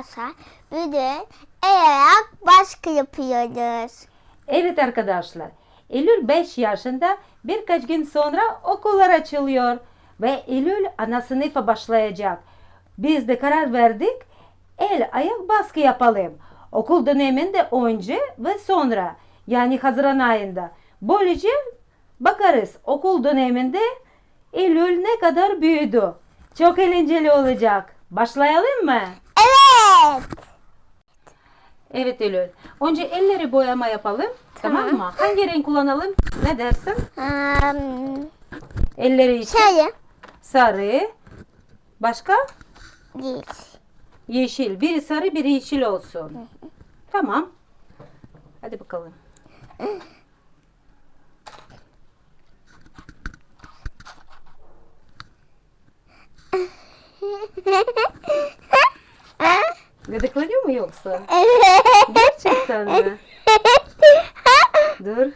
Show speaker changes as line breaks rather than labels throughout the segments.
arkadaşlar bugün el ayak baskı yapıyoruz.
Evet arkadaşlar, Eylül 5 yaşında birkaç gün sonra okullar açılıyor ve Eylül ana sınıfa başlayacak. Biz de karar verdik el ayak baskı yapalım. Okul döneminde önce ve sonra yani Haziran ayında. Böylece bakarız okul döneminde Eylül ne kadar büyüdü. Çok eğlenceli olacak. Başlayalım mı?
Evet.
Evet Eylül. Önce elleri boyama yapalım. Tamam,
Tamam.
mı? Hangi renk kullanalım? Ne dersin?
Um,
Elleri için
şöyle
sarı. Başka?
değil.
Yeşil. Biri sarı, biri yeşil olsun. Tamam. Hadi bakalım. Gıdıklanıyor mu yoksa?
evet.
Gerçekten mi? Dur.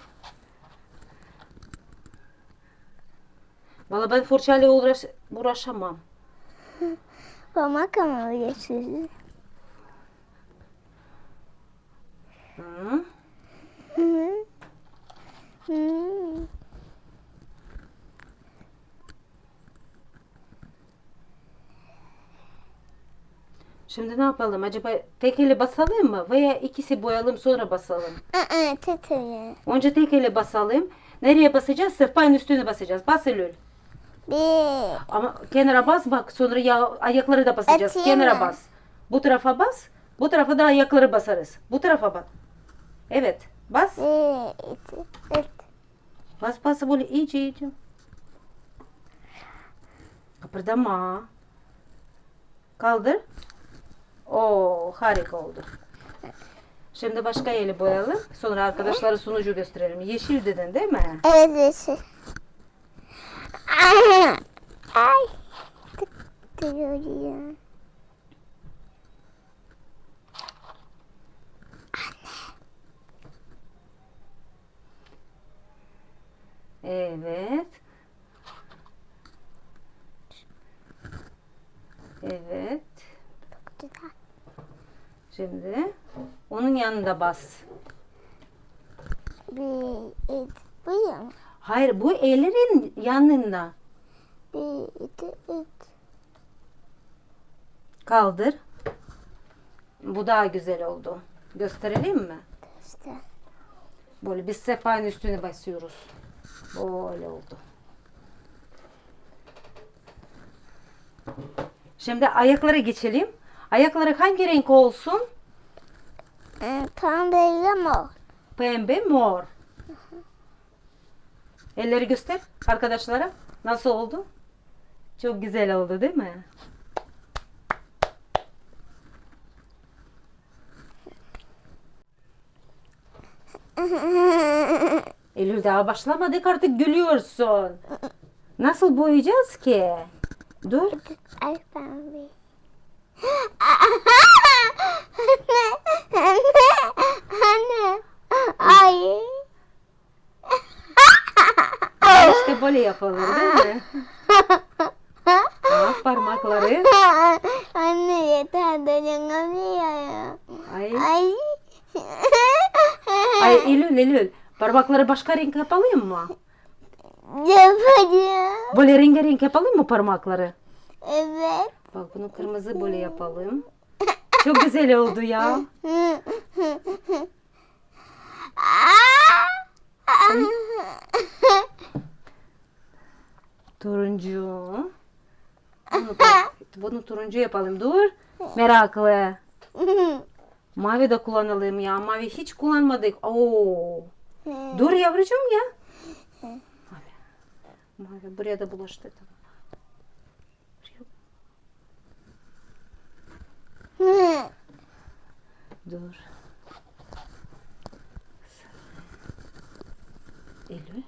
Valla ben fırçayla uğraş, uğraşamam.
Parmak ama yeşil.
Hı.
Hı. Hı.
Şimdi ne yapalım? Acaba tek ele basalım mı? Veya ikisi boyalım sonra basalım.
Aa, teteli.
Önce tek ele basalım. Nereye basacağız? Sehpanın üstüne basacağız. Bas Eylül.
Bir.
Ama kenara bas bak. Sonra ya, ayakları da basacağız.
Atayım
kenara
mı?
bas. Bu tarafa bas. Bu tarafa da ayakları basarız. Bu tarafa bas. Evet. Bas.
Bir. iki, üç.
Bas bas böyle iyice iyice. Kıpırdama. Kaldır. Oo harika oldu. Şimdi başka eli boyayalım. Sonra arkadaşlara sunucu gösterelim. Yeşil dedin değil mi?
Evet yeşil. Ay. Ay.
Evet. Evet.
Güzel.
Şimdi onun yanında bas.
Bir, iki, buyurun.
Hayır bu ellerin yanında.
Bir, iki, üç.
Kaldır. Bu daha güzel oldu. Gösterelim mi?
İşte.
Böyle biz sehpanın üstüne basıyoruz. Böyle oldu. Şimdi ayaklara geçelim. Ayakları hangi renk olsun?
Ee, Pembeyle mor.
Pembe, mor. Elleri göster arkadaşlara. Nasıl oldu? Çok güzel oldu değil mi? Eylül daha başlamadık artık gülüyorsun. Nasıl boyayacağız ki? Dur.
Ay pembe. Anne, anne, anne. Ay.
İşte böyle yapalım değil mi? Aa, parmakları.
anne yeter dayanamıyorum.
Ay.
Ay.
Ay Eylül Eylül. Parmakları başka renk yapalım mı?
Yapacağım.
Böyle rengarenk yapalım mı parmakları?
Evet.
Bak bunu kırmızı böyle yapalım. Çok güzel oldu ya. Turuncu. Bunu, bunu turuncu yapalım. Dur. Meraklı. Mavi de kullanalım ya. Mavi hiç kullanmadık. Oo. Dur yavrucuğum ya. Mavi. Mavi buraya da bulaştı. Dur. Eylül.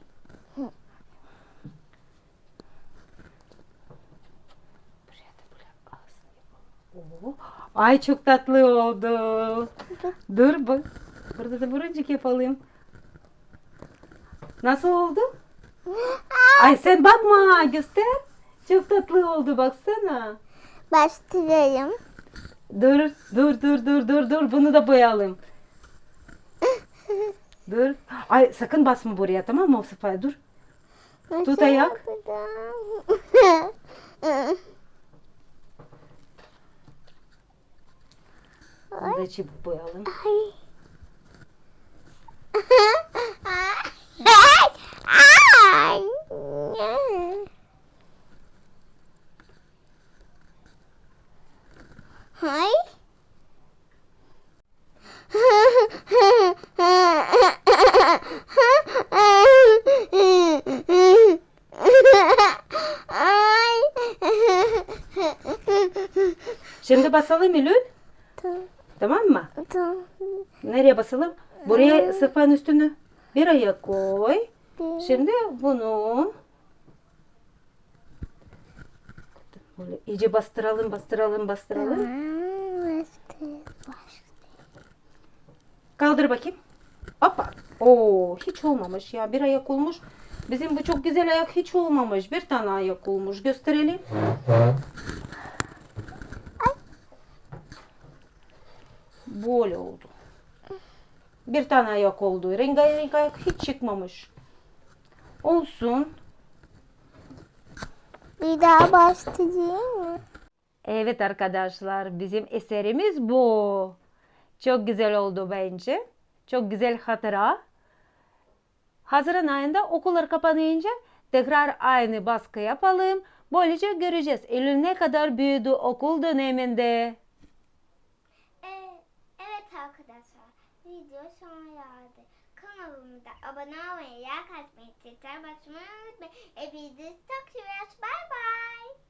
Buraya da böyle ağzını yapalım. Oo. Ay çok tatlı oldu. Dur bak. Burada da buruncuk yapalım. Nasıl oldu? Ay sen bakma göster. Çok tatlı oldu baksana.
Başlayayım.
Dur, dur, dur, dur, dur, dur. Bunu da boyayalım. Dur. Ay sakın basma buraya tamam mı Mustafa? Dur. Tut
Nasıl
ayak. Bunu da çabuk boyayalım.
Ay. Ay. Hay. Ay.
Şimdi basalım Eylül. Tamam mı? Nereye basalım? Buraya sehpanın üstünü bir ayak koy. Şimdi bunu böyle iyice bastıralım, bastıralım, bastıralım. Kaldır bakayım. Hoppa. Oo, hiç olmamış ya. Bir ayak olmuş. Bizim bu çok güzel ayak hiç olmamış. Bir tane ayak olmuş. Gösterelim. Böyle oldu. Bir tane ayak oldu. Rengarenk ayak hiç çıkmamış. Olsun.
Bir daha başlayayım?
Evet arkadaşlar bizim eserimiz bu. Çok güzel oldu bence. Çok güzel hatıra. Haziran ayında okullar kapanınca tekrar aynı baskı yapalım. Böylece göreceğiz Eylül ne kadar büyüdü okul döneminde.
Evet arkadaşlar, video sona geldi. kanalımıza abone olmayı, like atmayı, tekrar basmayı unutmayın. Hepinizi çok seviyoruz. bye bye.